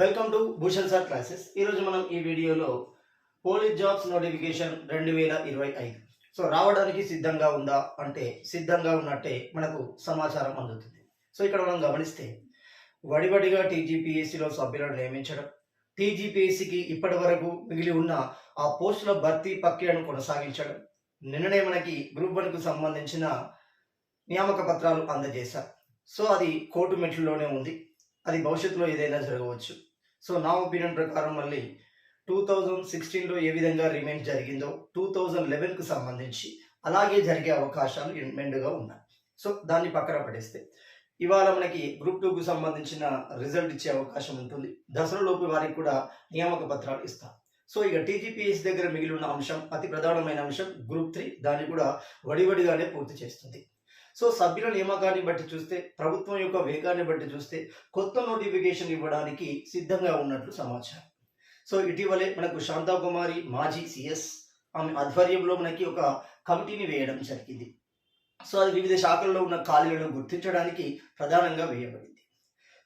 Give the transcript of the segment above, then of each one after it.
Welcome to Bhushan sir classes ఈరోజు మనం ఈ వీడియోలో పోలీస్ జాబ్స్ నోటిఫికేషన్ రెండు వేల ఇరవై ఐదు. సో రావడానికి సిద్ధంగా ఉందా అంటే సిద్ధంగా ఉన్నట్టే మనకు సమాచారం అందుతుంది. సో ఇక్కడ మనం గమనిస్తే వడివడిగా టీజీపీఎస్సీలో సభ్యులను నియమించడం టీజీపీఎస్సీకి ఇప్పటి వరకు మిగిలి ఉన్న ఆ పోస్టుల భర్తీ ప్రక్రియను కొనసాగించడం నిన్ననే మనకి గ్రూప్ వన్కు సంబంధించిన నియామక పత్రాలు అందజేశారు. సో అది కోర్టు మెట్లలోనే ఉంది. అది భవిష్యత్తులో ఏదైనా జరగవచ్చు. సో నా ఒపీనియన్ ప్రకారం మళ్ళీ టూ థౌజండ్ సిక్స్టీన్లో ఏ విధంగా రిమైండ్ జరిగిందో టూ థౌజండ్ లెవెన్కు సంబంధించి అలాగే జరిగే అవకాశాలు మెండుగా ఉన్నాయి. సో దాన్ని పక్కన పడేస్తే ఇవాళ మనకి గ్రూప్ టూకు సంబంధించిన రిజల్ట్ ఇచ్చే అవకాశం ఉంటుంది. దసరాలోపు వారికి కూడా నియామక పత్రాలు ఇస్తారు సో ఇక టీజీపీఎస్ దగ్గర మిగిలి ఉన్న అంశం అతి ప్రధానమైన అంశం గ్రూప్ త్రీ. దాన్ని కూడా వడివడిగానే పూర్తి చేస్తుంది. సో సభ్యుల నియామకాన్ని బట్టి చూస్తే ప్రభుత్వం యొక్క వేగాన్ని బట్టి చూస్తే కొత్త నోటిఫికేషన్ ఇవ్వడానికి సిద్ధంగా ఉన్నట్లు సమాచారం. సో ఇటీవలే మనకు శాంతాకుమారి మాజీ సిఎస్ ఆమె ఆధ్వర్యంలో మనకి ఒక కమిటీని వేయడం జరిగింది. సో అది వివిధ శాఖల్లో ఉన్న ఖాళీలను గుర్తించడానికి ప్రధానంగా వేయబడింది.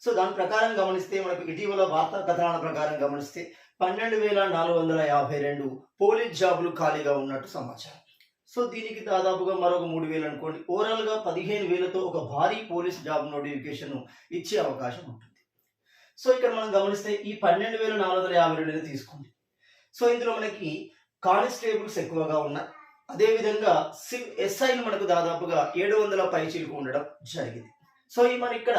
సో దాని ప్రకారం గమనిస్తే మనకు ఇటీవల వార్తా కథనాల ప్రకారం గమనిస్తే పన్నెండు వేల నాలుగు వందల యాభై రెండు పోలీస్ జాబులు ఖాళీగా ఉన్నట్టు సమాచారం. సో దీనికి దాదాపుగా మరొక మూడు వేలు అనుకోండి. ఓవరాల్గా పదిహేను వేలతో ఒక భారీ పోలీస్ జాబ్ నోటిఫికేషన్ ఇచ్చే అవకాశం ఉంటుంది. సో ఇక్కడ మనం గమనిస్తే ఈ పన్నెండు వేల నాలుగు వందల యాభై రెండు తీసుకోండి. సో ఇందులో మనకి కానిస్టేబుల్స్ ఎక్కువగా ఉన్నాయి అదేవిధంగా సివ్ ఎస్ఐలు మనకు దాదాపుగా ఏడు వందల పైచీలకు ఉండడం జరిగింది. సో ఈ మన ఇక్కడ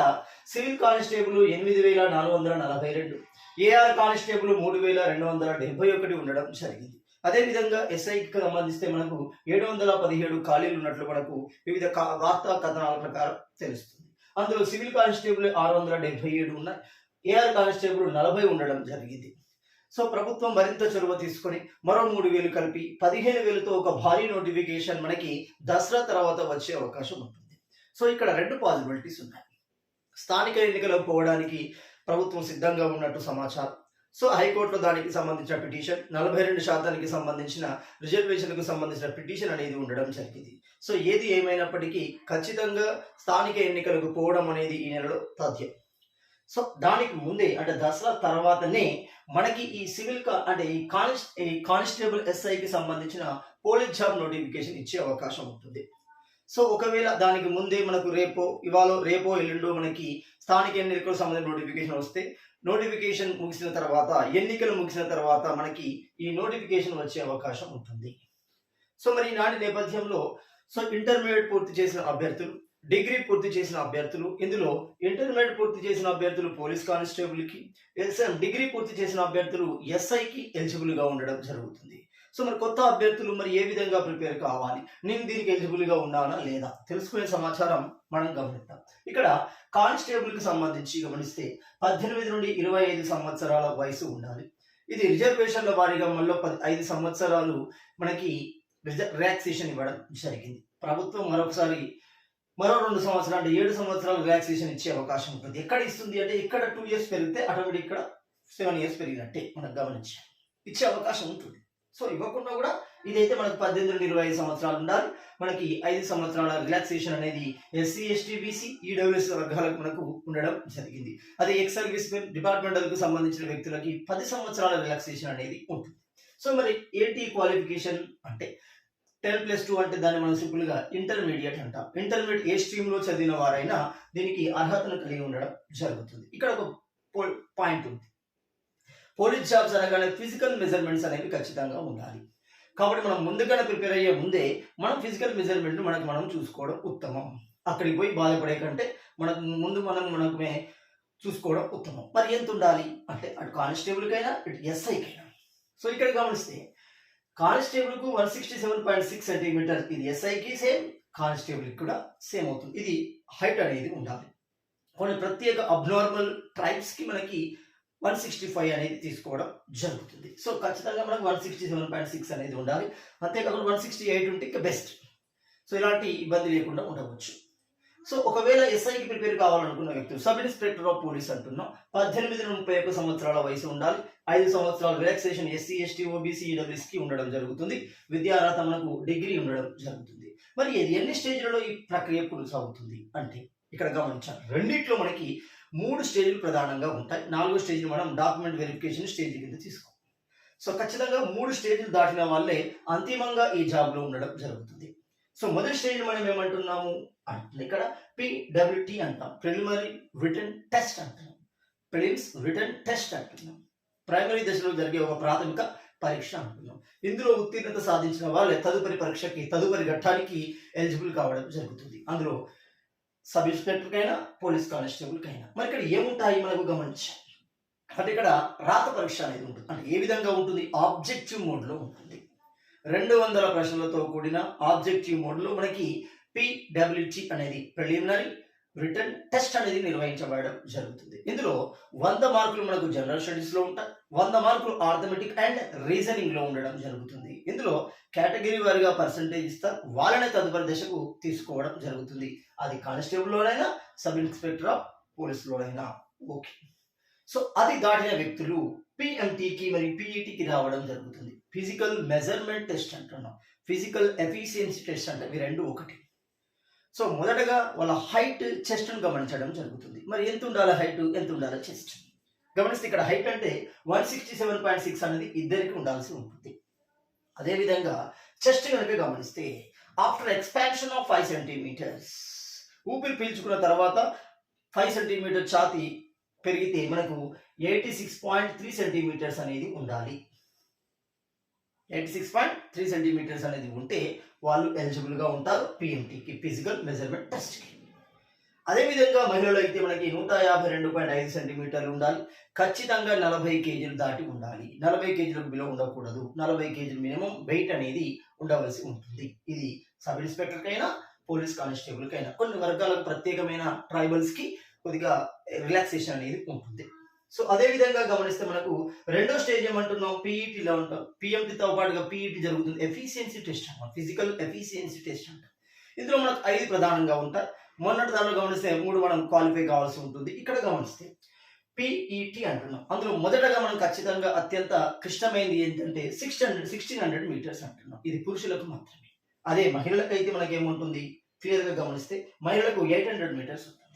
సివిల్ కానిస్టేబుల్ ఎనిమిది వేల నాలుగు వందల నలభై రెండు ఏఆర్ కానిస్టేబుల్ మూడు వేల రెండు వందల డెబ్బై ఒకటి ఉండడం జరిగింది. అదేవిధంగా ఎస్ఐకి సంబంధిస్తే మనకు ఏడు వందల పదిహేడు ఖాళీలు ఉన్నట్లు మనకు వివిధ కా- వార్తా కథనాల ప్రకారం తెలుస్తుంది. అందులో సివిల్ కానిస్టేబుల్ ఆరు వందల డెబ్బై ఏడు ఉన్నాయి. ఏఆర్ కానిస్టేబుల్ నలభై ఉండడం జరిగింది. సో ప్రభుత్వం మరింత చొరవ తీసుకొని మరో మూడు వేలు కలిపి పదిహేను వేలతో ఒక భారీ నోటిఫికేషన్ మనకి దసరా తర్వాత వచ్చే అవకాశం ఉంటుంది. సో ఇక్కడ రెండు పాసిబిలిటీస్ ఉన్నాయి. స్థానిక ఎన్నికలకు పోవడానికి ప్రభుత్వం సిద్ధంగా ఉన్నట్టు సమాచారం సో హైకోర్టులో దానికి సంబంధించిన పిటిషన్ నలభై రెండు శాతానికి సంబంధించిన రిజర్వేషన్కు సంబంధించిన పిటిషన్ అనేది ఉండడం జరిగింది. సో ఏది ఏమైనప్పటికీ ఖచ్చితంగా స్థానిక ఎన్నికలకు పోవడం అనేది ఈ నెలలో తథ్యం సో దానికి ముందే అంటే దసరా తర్వాతనే మనకి ఈ సివిల్ కా అంటే ఈ కానిస్ ఈ కానిస్టేబుల్ ఎస్ఐకి సంబంధించిన పోలీస్ జాబ్ నోటిఫికేషన్ ఇచ్చే అవకాశం ఉంటుంది. సో ఒకవేళ దానికి ముందే మనకు రేపో ఇవాళ రేపో ఎల్లుండో మనకి స్థానిక ఎన్నికలకు సంబంధించిన నోటిఫికేషన్ వస్తే నోటిఫికేషన్ ముగిసిన తర్వాత ఎన్నికలు ముగిసిన తర్వాత మనకి ఈ నోటిఫికేషన్ వచ్చే అవకాశం ఉంటుంది. సో మరి ఈనాటి నేపథ్యంలో సో ఇంటర్మీడియట్ పూర్తి చేసిన అభ్యర్థులు డిగ్రీ పూర్తి చేసిన అభ్యర్థులు ఇందులో ఇంటర్మీడియట్ పూర్తి చేసిన అభ్యర్థులు పోలీస్ కానిస్టేబుల్కి ఎస్ఎం డిగ్రీ పూర్తి చేసిన అభ్యర్థులు ఎస్ఐకి ఎలిజిబుల్గా ఉండడం జరుగుతుంది. సో మరి కొత్త అభ్యర్థులు మరి ఏ విధంగా ప్రిపేర్ కావాలి? నేను దీనికి ఎలిజిబుల్గా ఉన్నానా లేదా? తెలుసుకునే సమాచారం మనం గమనిద్దాం. ఇక్కడ కానిస్టేబుల్కి సంబంధించి గమనిస్తే పద్దెనిమిది నుండి ఇరవై ఐదు సంవత్సరాల వయసు ఉండాలి. ఇది రిజర్వేషన్ల వారీగా మళ్ళీ పది ఐదు సంవత్సరాలు మనకి రిలాక్సేషన్ ఇవ్వడం జరిగింది. ప్రభుత్వం మరొకసారి మరో రెండు సంవత్సరాలు అంటే ఏడు సంవత్సరాలు రిలాక్సేషన్ ఇచ్చే అవకాశం ఉంటుంది. ఎక్కడ ఇస్తుంది అంటే ఇక్కడ టూ ఇయర్స్ పెరిగితే అటువంటి ఇక్కడ సెవెన్ ఇయర్స్ పెరిగినట్టే మనం గమనించి ఇచ్చే అవకాశం ఉంటుంది. సో ఇవ్వకుండా కూడా ఇదైతే మనకు పద్దెనిమిది నుండి ఇరవై ఐదు సంవత్సరాలు ఉండాలి. మనకి ఐదు సంవత్సరాల రిలాక్సేషన్ అనేది ఎస్సీ ఎస్టీ బీసీ ఈడబ్ల్యూఎస్ వర్గాలకు మనకు ఉండడం జరిగింది. అదే ఎక్స్ సర్వీస్ మెన్ డిపార్ట్మెంటల్కు సంబంధించిన వ్యక్తులకి పది సంవత్సరాల రిలాక్సేషన్ అనేది ఉంటుంది. సో మరి ఏటీ క్వాలిఫికేషన్ అంటే టెన్ ప్లస్ టూ అంటే దాన్ని మనం సింపుల్గా ఇంటర్మీడియట్ అంటాం. ఇంటర్మీడియట్ ఏ స్ట్రీమ్లో చదివిన వారైనా దీనికి అర్హతను కలిగి ఉండడం జరుగుతుంది. ఇక్కడ ఒక పాయింట్ ఉంది. పోలీస్ జాబ్స్ అనగానే ఫిజికల్ మెజర్మెంట్స్ అనేవి ఖచ్చితంగా ఉండాలి. కాబట్టి మనం ముందుగానే ప్రిపేర్ అయ్యే ముందే మనం ఫిజికల్ మెజర్మెంట్ మనకు మనం చూసుకోవడం ఉత్తమం. అక్కడికి పోయి బాధపడే కంటే మనకు ముందు మనం మనమే చూసుకోవడం ఉత్తమం. మరి ఎంత ఉండాలి? అంటే అటు కానిస్టేబుల్కైనా ఇటు ఎస్ఐకైనా. సో ఇక్కడ గమనిస్తే కానిస్టేబుల్కు one sixty seven point six centimeter ఇది ఎస్ఐకి సేమ్ కానిస్టేబుల్కి కూడా సేమ్ అవుతుంది. ఇది హైట్ అనేది ఉండాలి. కొన్ని ప్రత్యేక అబ్నార్మల్ ట్రైబ్స్కి మనకి వన్ సిక్స్టీ ఫైవ్ అనేది తీసుకోవడం జరుగుతుంది. సో ఖచ్చితంగా మనకు one sixty seven point six అనేది ఉండాలి. అంతేకాకుండా వన్ సిక్స్టీ ఎయిట్ ఉంటే ఇంకా బెస్ట్ సో ఇలాంటి ఇబ్బంది లేకుండా ఉండవచ్చు. సో ఒకవేళ ఎస్ఐకి ప్రిపేర్ కావాలనుకున్న వ్యక్తులు సబ్ ఇన్స్పెక్టర్ ఆఫ్ పోలీస్ అంటున్నాం. పద్దెనిమిది నుండి ముప్పై ఒక్క సంవత్సరాల వయసు ఉండాలి. ఐదు సంవత్సరాల రిలాక్సేషన్ ఎస్సీ ఎస్టీ ఓబీసీ ఈడబ్ల్యూస్కి ఉండడం జరుగుతుంది. విద్యార్హత మనకు డిగ్రీ ఉండడం జరుగుతుంది. మరి ఎన్ని స్టేజ్లలో ఈ ప్రక్రియ కొనసాగుతుంది అంటే ఇక్కడ గమనించాలి. రెండిట్లో మనకి మూడు స్టేజ్లు ప్రధానంగా ఉంటాయి. నాలుగో స్టేజ్ మనం డాక్యుమెంట్ వెరిఫికేషన్ స్టేజ్ కింద తీసుకోం సో ఖచ్చితంగా మూడు స్టేజ్లు దాటిన వాళ్ళే అంతిమంగా ఈ జాబ్లో ఉండడం జరుగుతుంది. సో మొదటి స్టేజ్ మనం ఏమంటున్నాము? అంటే ఇక్కడ పిడబ్ల్యూటీ అంటాం. ప్రిలిమరీ రిటర్న్ టెస్ట్ అంటున్నాం. ప్రిలిమ్స్ రిటర్న్ టెస్ట్ అంటున్నాం. ప్రైమరీ దశలో జరిగే ఒక ప్రాథమిక పరీక్ష అంటున్నాం. ఇందులో ఉత్తీర్ణత సాధించిన వాళ్ళే తదుపరి పరీక్షకి తదుపరి ఘట్టానికి ఎలిజిబుల్ కావడం జరుగుతుంది. అందులో సబ్ ఇన్స్పెక్టర్కైనా పోలీస్ కానిస్టేబుల్కైనా. మరి ఇక్కడ ఏముంటాయి మనకు గమనించాలి అంటే ఇక్కడ రాత పరీక్ష అనేది ఉంటుంది. అంటే ఏ విధంగా ఉంటుంది? ఆబ్జెక్టివ్ మోడ్లో ఉంటుంది. రెండు వందల ప్రశ్నలతో కూడిన ఆబ్జెక్టివ్ మోడ్లో మనకి పిడబ్ల్యూటీ అనేది ప్రిలిమినరీ రిటర్న్ టెస్ట్ అనేది నిర్వహించబడడం జరుగుతుంది. ఇందులో వంద మార్కులు మనకు జనరల్ స్టడీస్లో ఉంటాయి వంద మార్కులు ఆర్థమెటిక్ అండ్ రీజనింగ్లో ఉండడం జరుగుతుంది. ఇందులో కేటగిరీ వారిగా పర్సంటేజ్ ఇస్తారు వాళ్ళనే తదుపరి దశకు తీసుకోవడం జరుగుతుంది. అది కానిస్టేబుల్లోనైనా సబ్ ఇన్స్పెక్టర్ ఆఫ్ పోలీసులోనైనా ఓకే సో అది దాటిన వ్యక్తులు పిఎంటీకి మరియు పిఈటికి రావడం జరుగుతుంది. ఫిజికల్ మెజర్మెంట్ టెస్ట్ అంటున్నాం. ఫిజికల్ ఎఫిషియన్సీ టెస్ట్ అంటే. ఇవి రెండు ఒకటి. సో మొదటగా వాళ్ళ హైట్ చెస్ట్ను గమనించడం జరుగుతుంది. మరి ఎంత ఉండాలి హైట్? ఎంత ఉండాలి చెస్ట్? గమనిస్తే ఇక్కడ హైట్ అంటే one sixty seven point six అనేది ఇద్దరికి ఉండాల్సి ఉంటుంది. అదేవిధంగా చెస్ట్ కనుక గమనిస్తే after expansion of five centimeters ఊపిరి పీల్చుకున్న తర్వాత ఫైవ్ సెంటీమీటర్ ఛాతి పెరిగితే మనకు eighty six point three centimeters అనేది ఉండాలి. Eighty six point three centimeters అనేది ఉంటే వాళ్ళు ఎలిజిబుల్గా ఉంటారు. పిఎంటీకి ఫిజికల్ మెజర్మెంట్ టెస్ట్కి అదేవిధంగా మహిళలు అయితే మనకి నూట యాభై రెండు పాయింట్ ఐదు సెంటీమీటర్లు ఉండాలి. ఖచ్చితంగా నలభై కేజీలు దాటి ఉండాలి. నలభై కేజీలకు బిలో ఉండకూడదు. నలభై కేజీలు మినిమం వెయిట్ అనేది ఉండవలసి ఉంటుంది. ఇది సబ్ ఇన్స్పెక్టర్కైనా పోలీస్ కానిస్టేబుల్కైనా కొన్ని వర్గాలకు ప్రత్యేకమైన ట్రైబల్స్కి కొద్దిగా రిలాక్సేషన్ అనేది ఉంటుంది. సో అదే విధంగా గమనిస్తే మనకు రెండో స్టేజ్ ఏమంటున్నాం? పీఈటీలో ఉంటాం. పిఎంటీతో పాటుగా పీఈటీ జరుగుతుంది. ఎఫిషియన్సీ టెస్ట్ అంటాం. ఫిజికల్ ఎఫిషియన్సీ టెస్ట్ అంటాం. ఇందులో మనకు ఐదు ప్రధానంగా ఉంటాయి. మొన్నటి దానిలో గమనిస్తే మూడు మనం క్వాలిఫై కావాల్సి ఉంటుంది. ఇక్కడ గమనిస్తే పిఈటి అంటున్నాం. అందులో మొదటగా మనం ఖచ్చితంగా అత్యంత క్లిష్టమైనది ఏంటంటే six hundred sixteen hundred meters అంటున్నాం. ఇది పురుషులకు మాత్రమే. అదే మహిళలకు అయితే క్లియర్గా గమనిస్తే మహిళలకు ఎయిట్ హండ్రెడ్ మీటర్స్ ఉంటుంది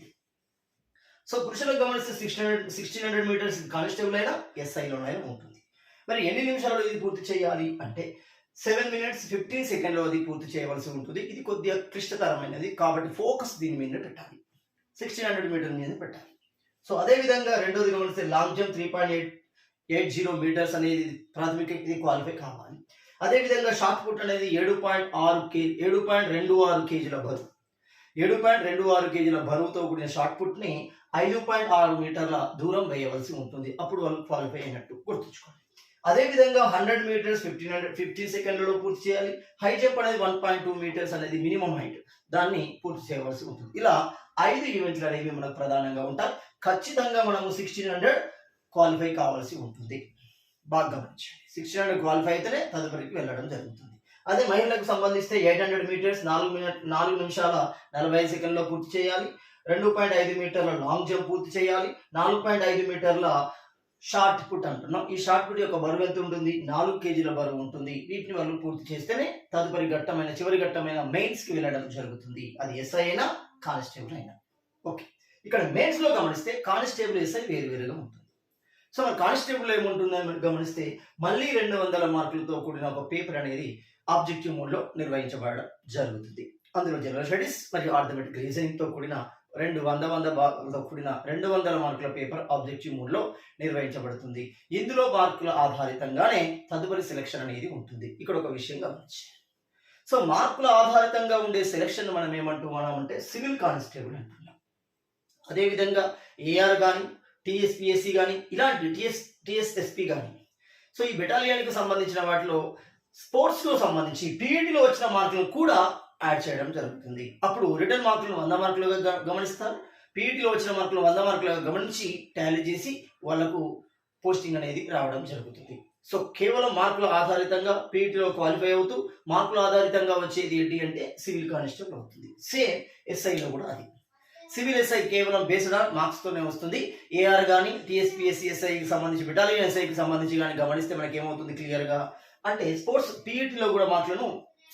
సో పురుషులకు గమనిస్తే sixteen hundred sixteen hundred meters constable అయినా ఎస్ఐలోనైనా ఉంటుంది. మరి ఎన్ని నిమిషాల్లో ఇది పూర్తి చేయాలి అంటే సెవెన్ మినిట్స్ ఫిఫ్టీన్ సెకండ్లో అది పూర్తి చేయవలసి ఉంటుంది. ఇది కొద్దిగా క్లిష్టతరమైనది కాబట్టి ఫోకస్ దీని మీద పెట్టాలి. సిక్స్టీన్ హండ్రెడ్ మీటర్ మీద పెట్టాలి. సో అదే విధంగా రెండోది గమనిస్తే long jump three point eight eight zero meters అనేది ప్రాథమిక ఇది క్వాలిఫై కావాలి. అదేవిధంగా షార్ట్ పుట్ అనేది ఏడు పాయింట్ ఆరు కే ఏడు పాయింట్ రెండు ఆరు కేజీల బరువు. ఏడు పాయింట్ రెండు ఆరు కేజీల బరువుతో కూడిన షార్ట్ పుట్ని ఐదు పాయింట్ ఆరు మీటర్ల దూరం వేయవలసి ఉంటుంది. అప్పుడు వాళ్ళు క్వాలిఫై అయినట్టు గుర్తుంచుకోండి. అదేవిధంగా hundred meters fifteen hundred fifteen సెకండ్లలో పూర్తి చేయాలి. హై జంప్ అనేది వన్ పాయింట్ టూ మీటర్స్ అనేది మినిమం హైట్. దాన్ని పూర్తి చేయవలసి ఉంటుంది. ఇలా ఐదు ఈవెంట్లు అనేవి మనకు ప్రధానంగా ఉంటాయి. ఖచ్చితంగా మనము సిక్స్టీన్ హండ్రెడ్ క్వాలిఫై కావాల్సి ఉంటుంది. బాగా గమనించండి. సిక్స్టీన్ హండ్రెడ్ క్వాలిఫై అయితేనే తదుపరికి వెళ్ళడం జరుగుతుంది. అదే మహిళలకు సంబంధిస్తే ఎయిట్ హండ్రెడ్ మీటర్స్ నాలుగు మినిట్ నాలుగు నిమిషాల నలభై ఐదు సెకండ్లో పూర్తి చేయాలి. రెండు పాయింట్ ఐదు మీటర్ల లాంగ్ జంప్ పూర్తి చేయాలి. నాలుగు పాయింట్ ఐదు మీటర్ల షార్ట్ పుట్ అంటున్నాం. ఈ షార్ట్ పుట్ యొక్క బరువు ఎంత ఉంటుంది? నాలుగు కేజీల బరువు ఉంటుంది. వీటిని వాళ్ళు పూర్తి చేస్తేనే తదుపరి ఘట్టమైన చివరి ఘట్టమైన మెయిన్స్కి వెళ్ళడం జరుగుతుంది. అది ఎస్ఐ అయినా కానిస్టేబుల్ అయినా. ఓకే. ఇక్కడ మెయిన్స్లో గమనిస్తే కానిస్టేబుల్ ఎస్ఐ వేరు వేరుగా ఉంటుంది. సో మన కానిస్టేబుల్ ఏముంటుందని గమనిస్తే మళ్ళీ రెండు వందల మార్కులతో కూడిన ఒక పేపర్ అనేది ఆబ్జెక్టివ్ మోడ్లో నిర్వహించబడడం జరుగుతుంది. అందులో జనరల్ స్టడీస్ మరియు ఆర్థమెటిక్ రీజనింగ్తో కూడిన రెండు వంద వంద భాగంతో కూడిన రెండు వందల మార్కుల పేపర్ ఆబ్జెక్టివ్ మూడ్లో నిర్వహించబడుతుంది. ఇందులో మార్కుల ఆధారితంగానే తదుపరి సెలక్షన్ అనేది ఉంటుంది. ఇక్కడ ఒక విషయం గమనించి సో మార్కుల ఆధారితంగా ఉండే సెలక్షన్ మనం ఏమంటున్నామంటే సివిల్ కానిస్టేబుల్ అంటున్నాం. అదేవిధంగా ఏఆర్ కానీ టీఎస్పిఎస్సి కానీ ఇలాంటి టిఎస్ టిఎస్ఎస్పి కానీ సో ఈ బెటాలియన్కి సంబంధించిన వాటిలో స్పోర్ట్స్లో సంబంధించి పీఈటీలో వచ్చిన మార్కులు కూడా యాడ్ చేయడం జరుగుతుంది. అప్పుడు రిటర్న్ మార్కులు వంద మార్కులుగా గ- గమనిస్తారు. పీఈటీలో వచ్చిన మార్కులు వంద మార్కులుగా గమనించి టాలీ చేసి వాళ్ళకు పోస్టింగ్ అనేది రావడం జరుగుతుంది. సో కేవలం మార్కుల ఆధారితంగా పీఈటీలో క్వాలిఫై అవుతూ మార్కుల ఆధారితంగా వచ్చేది ఏంటి అంటే సివిల్ కానిస్టేబుల్ అవుతుంది. సేమ్ ఎస్ఐలో కూడా అది. సివిల్ ఎస్ఐ కేవలం బేస్డ్ ఆన్ మార్క్స్ తోనే వస్తుంది ఏఆర్ కానీ టీఎస్పీఎస్సిఎస్ఐకి సంబంధించి బెటాలియన్ ఎస్ఐకి సంబంధించి కానీ గమనిస్తే మనకి ఏమవుతుంది క్లియర్గా అంటే స్పోర్ట్స్ పీఈటీలో కూడా మార్కులను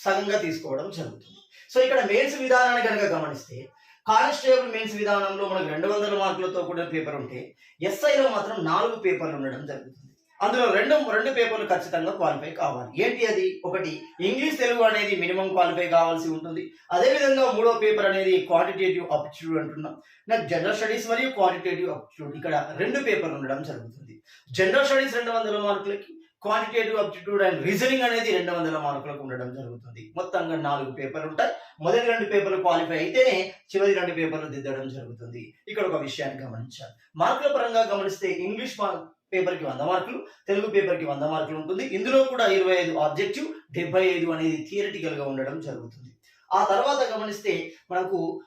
సగంగా తీసుకోవడం జరుగుతుంది. సో ఇక్కడ మెయిన్స్ విధానాన్ని కనుక గమనిస్తే కానిస్టేబుల్ మెయిన్స్ విధానంలో మనకు రెండు వందల మార్కులతో కూడిన పేపర్ ఉంటే ఎస్ఐలో మాత్రం నాలుగు పేపర్లు ఉండడం జరుగుతుంది. అందులో రెండు రెండు పేపర్లు ఖచ్చితంగా క్వాలిఫై కావాలి. ఏంటి అది? ఒకటి ఇంగ్లీష్ తెలుగు అనేది మినిమం క్వాలిఫై కావాల్సి ఉంటుంది. అదేవిధంగా మూడో పేపర్ అనేది క్వాంటిటేటివ్ అప్టిట్యూడ్ అంటున్నాం. నాకు జనరల్ స్టడీస్ మరియు క్వాంటిటేటివ్ అప్టిట్యూడ్ ఇక్కడ రెండు పేపర్లు ఉండడం జరుగుతుంది. జనరల్ స్టడీస్ రెండు వందల మార్కులకి క్వాంటిటేటివ్ అప్టిట్యూడ్ అండ్ రీజనింగ్ అనేది రెండు వందల మార్కులకు ఉండడం జరుగుతుంది. మొత్తంగా నాలుగు పేపర్లు ఉంటాయి. మొదటి రెండు పేపర్లు క్వాలిఫై అయితేనే చివరి రెండు పేపర్లు దిద్దడం జరుగుతుంది. ఇక్కడ ఒక విషయాన్ని గమనించాలి. మార్కుల పరంగా గమనిస్తే ఇంగ్లీష్ పేపర్కి వంద మార్కులు తెలుగు పేపర్కి వంద మార్కులు ఉంటుంది. ఇందులో కూడా ఇరవై ఐదు ఆబ్జెక్టివ్ డెబ్బై ఐదు అనేది థియరిటికల్గా ఉండడం జరుగుతుంది. ఆ తర్వాత గమనిస్తే మనకు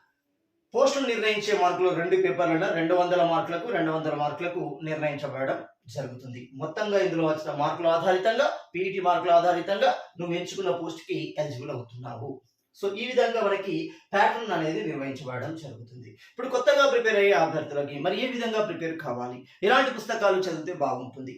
పోస్టులు నిర్ణయించే మార్కులు రెండు పేపర్లలో రెండు వందల మార్కులకు రెండు వందల మార్కులకు నిర్ణయించబడడం జరుగుతుంది. మొత్తంగా ఇందులో వచ్చిన మార్కుల ఆధారితంగా పీఈటీ మార్కుల ఆధారితంగా నువ్వు ఎంచుకున్న పోస్ట్కి ఎలిజిబుల్ అవుతున్నావు. సో ఈ విధంగా మనకి ప్యాటర్న్ అనేది నిర్వహించబడడం జరుగుతుంది. ఇప్పుడు కొత్తగా ప్రిపేర్ అయ్యే అభ్యర్థులకి మరి ఏ విధంగా ప్రిపేర్ కావాలి? ఎలాంటి పుస్తకాలు చదివితే బాగుంటుంది.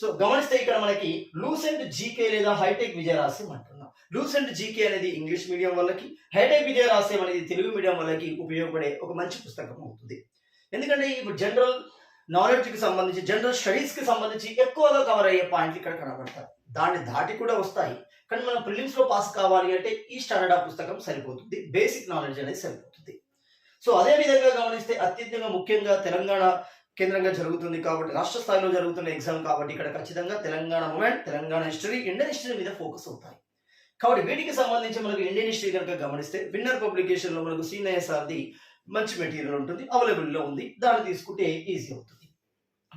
సో గమనిస్తే ఇక్కడ మనకి లూసెంట్ జీకే లేదా హైటెక్ విజయరాశ్యం అంటున్నాం. లూసెంట్ జీకే అనేది ఇంగ్లీష్ మీడియం వాళ్ళకి హైటెక్ విజయరాశ్యం అనేది తెలుగు మీడియం వాళ్ళకి ఉపయోగపడే ఒక మంచి పుస్తకం అవుతుంది. ఎందుకంటే ఇప్పుడు జనరల్ నాలెడ్జ్కి సంబంధించి జనరల్ స్టడీస్కి సంబంధించి ఎక్కువగా కవర్ అయ్యే పాయింట్లు ఇక్కడ కనబడతాయి. దాన్ని దాటి కూడా వస్తాయి. కానీ మనం ప్రిలిమ్స్లో పాస్ కావాలి అంటే ఈ స్టాండర్డ్ ఆఫ్ పుస్తకం సరిపోతుంది. బేసిక్ నాలెడ్జ్ అనేది సరిపోతుంది. సో అదే విధంగా గమనిస్తే అత్యంతంగా ముఖ్యంగా తెలంగాణ కేంద్రంగా జరుగుతుంది కాబట్టి రాష్ట్ర స్థాయిలో జరుగుతున్న ఎగ్జామ్ కాబట్టి ఇక్కడ ఖచ్చితంగా Telangana movement Telangana history Indian history మీద ఫోకస్ అవుతాయి. కాబట్టి వీటికి సంబంధించి మనకు ఇండియన్ హిస్టరీ కనుక గమనిస్తే విన్నర్ పబ్లికేషన్లో మనకు సీనియర్సార్ది మంచి మెటీరియల్ ఉంటుంది అవైలబుల్లో ఉంది. దాన్ని తీసుకుంటే ఈజీ అవుతుంది.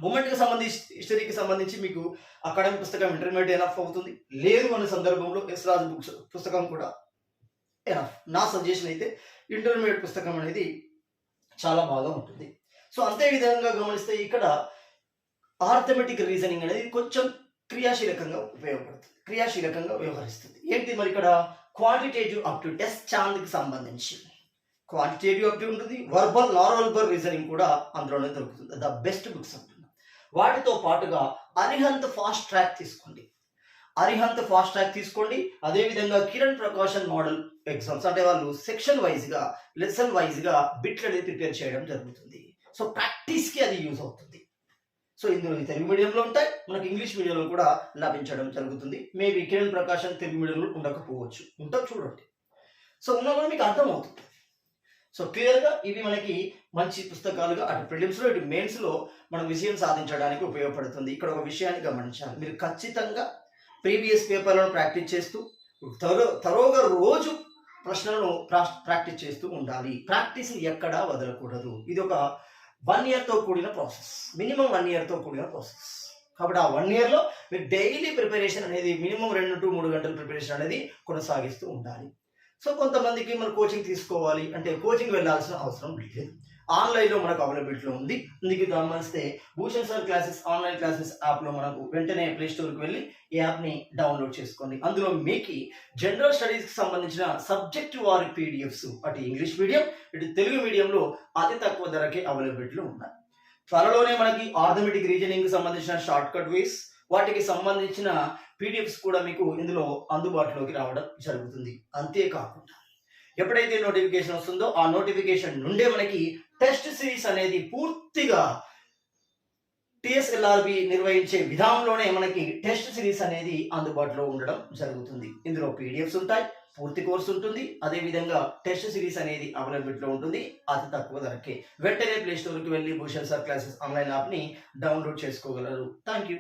మూమెంట్కి సంబంధించి హిస్టరీకి సంబంధించి మీకు అకాడమిక్ పుస్తకం ఇంటర్మీడియట్ ఎనఫ్ అవుతుంది? లేదు అనే సందర్భంలో ఎస్రాజ్ బుక్స్ పుస్తకం కూడా ఎనఫ్ నా సజెషన్ అయితే ఇంటర్మీడియట్ పుస్తకం అనేది చాలా బాగా ఉంటుంది. సో అంతే విధంగా గమనిస్తే ఇక్కడ ఆర్థమెటిక్ రీజనింగ్ అనేది కొంచెం క్రియాశీలకంగా ఉపయోగపడుతుంది. క్రియాశీలకంగా వ్యవహరిస్తుంది. ఏంటి మరి ఇక్కడ? క్వాంటిటేటివ్ అప్ టు టెస్ట్ ఛాంద్కి సంబంధించి. క్వాంటిటేటివ్ అప్ ఉంటుంది. వర్బల్ నాన్ వర్బల్ రీజనింగ్ కూడా అందులోనే దొరుకుతుంది. ద బెస్ట్ బుక్స్ అంటున్నాం వాటితో పాటుగా అరిహంత్ ఫాస్ట్ ట్రాక్ తీసుకోండి. అరిహంత్ ఫాస్ట్ ట్రాక్ తీసుకోండి. అదేవిధంగా కిరణ్ ప్రకాశన్ మోడల్ ఎగ్జామ్స్ అంటే వాళ్ళు సెక్షన్ వైజ్గా లెసన్ వైజ్గా బిట్లు అనేది ప్రిపేర్ చేయడం జరుగుతుంది. సో ప్రాక్టీస్కి అది యూజ్ అవుతుంది. సో ఇందులో తెలుగు మీడియంలో ఉంటాయి. మనకి ఇంగ్లీష్ మీడియంలో కూడా లభించడం జరుగుతుంది. మేబీ కిరణ్ ప్రకాశన్ తెలుగు మీడియంలో ఉండకపోవచ్చు. ఉంటా చూడండి. సో ఉన్నా కూడా మీకు అర్థమవుతుంది. సో క్లియర్గా ఇవి మనకి మంచి పుస్తకాలుగా అటు ప్రిలిమ్స్లో ఇటు మెయిన్స్లో మనం విజయం సాధించడానికి ఉపయోగపడుతుంది. ఇక్కడ ఒక విషయాన్ని గమనించాలి. మీరు ఖచ్చితంగా ప్రీవియస్ పేపర్లను ప్రాక్టీస్ చేస్తూ తరో తరోగా రోజు ప్రశ్నలను ప్రాక్టీస్ చేస్తూ ఉండాలి. ప్రాక్టీస్ ఎక్కడా వదలకూడదు. ఇది ఒక వన్ ఇయర్తో కూడిన ప్రాసెస్. మినిమం వన్ ఇయర్తో కూడిన ప్రాసెస్. కాబట్టి ఆ వన్ ఇయర్లో మీరు డైలీ ప్రిపరేషన్ అనేది మినిమం రెండు టు మూడు గంటల ప్రిపరేషన్ అనేది కొనసాగిస్తూ ఉండాలి. సో కొంతమందికి మనం కోచింగ్ తీసుకోవాలి అంటే కోచింగ్ వెళ్ళాల్సిన అవసరం లేదు. ఆన్లైన్లో మనకు అవైలబిలిటీలో ఉంది. అందుకే గమనిస్తే Bhushan sir classes online classes యాప్లో మనకు వెంటనే ప్లే స్టోర్కి వెళ్ళి ఈ యాప్ని డౌన్లోడ్ చేసుకోండి. అందులో మీకు జనరల్ స్టడీస్కి సంబంధించిన సబ్జెక్ట్ వారి పీడిఎఫ్స్ అటు ఇంగ్లీష్ మీడియం ఇటు తెలుగు మీడియంలో అతి తక్కువ ధరకే అవైలబిలిటీలో ఉన్నాయి. త్వరలోనే మనకి ఆర్థమెటిక్ రీజనింగ్ సంబంధించిన షార్ట్ కట్ వేస్ వాటికి సంబంధించిన పీడిఎఫ్స్ కూడా మీకు ఇందులో అందుబాటులోకి రావడం జరుగుతుంది. అంతేకాకుండా ఎప్పుడైతే నోటిఫికేషన్ వస్తుందో ఆ నోటిఫికేషన్ నుండే మనకి టెస్ట్ సిరీస్ అనేది పూర్తిగా టిఎస్ఎల్ఆర్బి నిర్వహించే విధానంలోనే మనకి టెస్ట్ సిరీస్ అనేది అందుబాటులో ఉండడం జరుగుతుంది. ఇందులో పీడిఎఫ్స్ ఉంటాయి పూర్తి కోర్సు ఉంటుంది అదేవిధంగా టెస్ట్ సిరీస్ అనేది అవైలబిలిటీలో ఉంటుంది అతి తక్కువ ధరకే. వెంటనే ప్లే స్టోర్కి వెళ్ళి భూషణ్ సార్ క్లాసెస్ ఆన్లైన్ యాప్ని డౌన్లోడ్ చేసుకోగలరు. Thank you